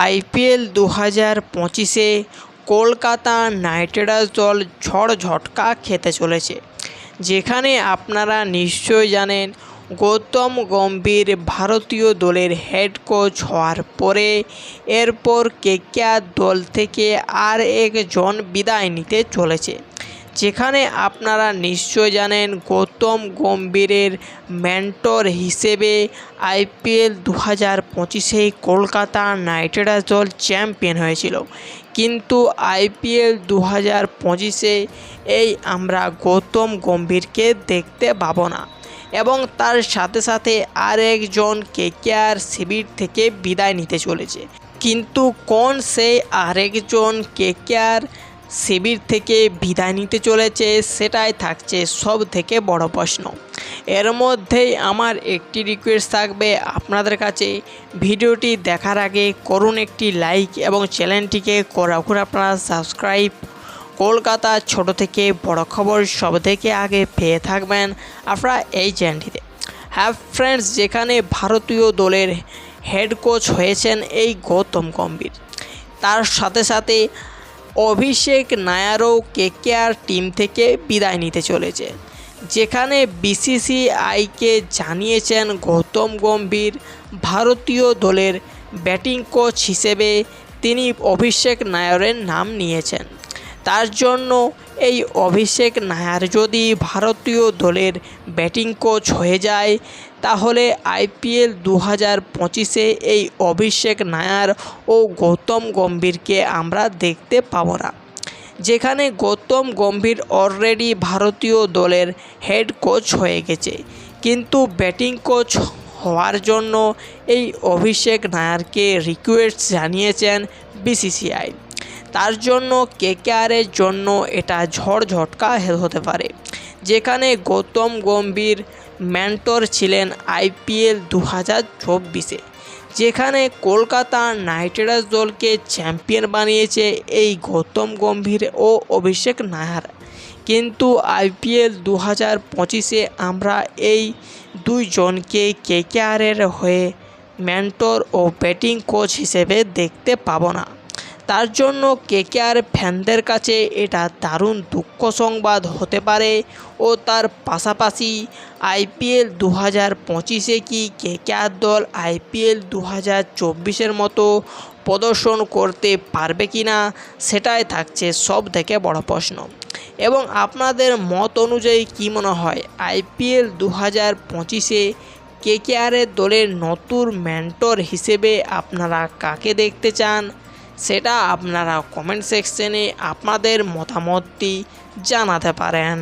IPL দু হাজার পঁচিশে কলকাতা নাইট রাইডার্স দল ঝড় ঝটকা খেতে চলেছে। যেখানে আপনারা নিশ্চয়ই জানেন, গৌতম গম্ভীর ভারতীয় দলের হেড কোচ হওয়ার পরে এরপর কেকেআর দল থেকে আর একজন বিদায় নিতে চলেছে। যেখানে আপনারা নিশ্চয় জানেন গৌতম গম্ভীরের মেন্টর হিসেবে আইপিএল দু হাজার পঁচিশে কলকাতা নাইট রাইডার্স দল চ্যাম্পিয়ন হয়েছিল। কিন্তু আইপিএল দু হাজার পঁচিশে এই আমরা গৌতম গম্ভীরকে দেখতে পাবো না। এবং তার সাথে সাথে আর একজন কেকেআর শিবির থেকে বিদায় নিতে চলেছে। কিন্তু কোন সেই আরেকজন কেকেআর শিবির থেকে বিদায় নিতে চলেছে, সেটাই থাকছে সব থেকে বড় প্রশ্ন। এর মধ্যেই আমার একটি রিকোয়েস্ট থাকবে আপনাদের কাছে। ভিডিওটি দেখার আগে করুন একটি লাইক এবং চ্যানেলটিকে রাখুন আপনারা। সাবস্ক্রাইব কলকাতা ছোট থেকে বড় খবর সব থেকে আগে পেয়ে থাকবেন আপনারা এই চ্যানেলটিতে হ্যাঁ ফ্রেন্ডস যেখানে ভারতীয় দলের হেড কোচ হয়েছেন এই গৌতম গম্ভীর। তার সাথে সাথে অভিষেক নায়ারও কেকেআর টিম থেকে বিদায় নিতে চলেছে, যেখানে বিসিসিআইকে জানিয়েছেন গৌতম গম্ভীর, ভারতীয় দলের ব্যাটিং কোচ হিসেবে তিনি অভিষেক নায়ারের নাম নিয়েছেন। তার জন্য এই অভিষেক নায়ার যদি ভারতীয় দলের ব্যাটিং কোচ হয়ে যায়, তাহলে আইপিএল দু হাজার পঁচিশে এই অভিষেক নায়ার ও গৌতম গম্ভীরকে আমরা দেখতে পাবো না। যেখানে গৌতম গম্ভীর অলরেডি ভারতীয় দলের হেড কোচ হয়ে গেছে। কিন্তু ব্যাটিং কোচ হওয়ার জন্য এই অভিষেক নায়ারকে রিকোয়েস্ট জানিয়েছেন বিসিসিআই তার জন্য কেকেআরের জন্য এটা ঝড় ঝটকা হতে পারে। যেখানে গৌতম গম্ভীর মেন্টর ছিলেন আইপিএল দু হাজার চব্বিশে, যেখানে কলকাতা নাইট রাইডার্স দলকে চ্যাম্পিয়ন বানিয়েছে এই গৌতম গম্ভীর ও অভিষেক নাহার। কিন্তু আইপিএল দু হাজার পঁচিশে আমরা এই দুইজনকে কেকেআরের হয়ে মেন্টর ও ব্যাটিং কোচ হিসেবে দেখতে পাবো না। তার জন্য কেকেআর ফ্যানদের কাছে এটা দারুণ দুঃখ সংবাদ হতে পারে ও তার পাশাপাশি আইপিএল দু হাজার পঁচিশে কি কেকেআর দল আইপিএল দু হাজার চব্বিশের মতো প্রদর্শন করতে পারবে কি না সেটাই থাকছে সব থেকে বড় প্রশ্ন। এবং আপনাদের মত অনুযায়ী কী মনে হয়, আইপিএল দু হাজার পঁচিশে কেকেআরের দলের নতুন মেন্টর হিসেবে আপনারা কাকে দেখতে চান? সেটা আপনারা কমেন্ট সেকশনে আপনাদের মতামতটি জানাতে পারেন।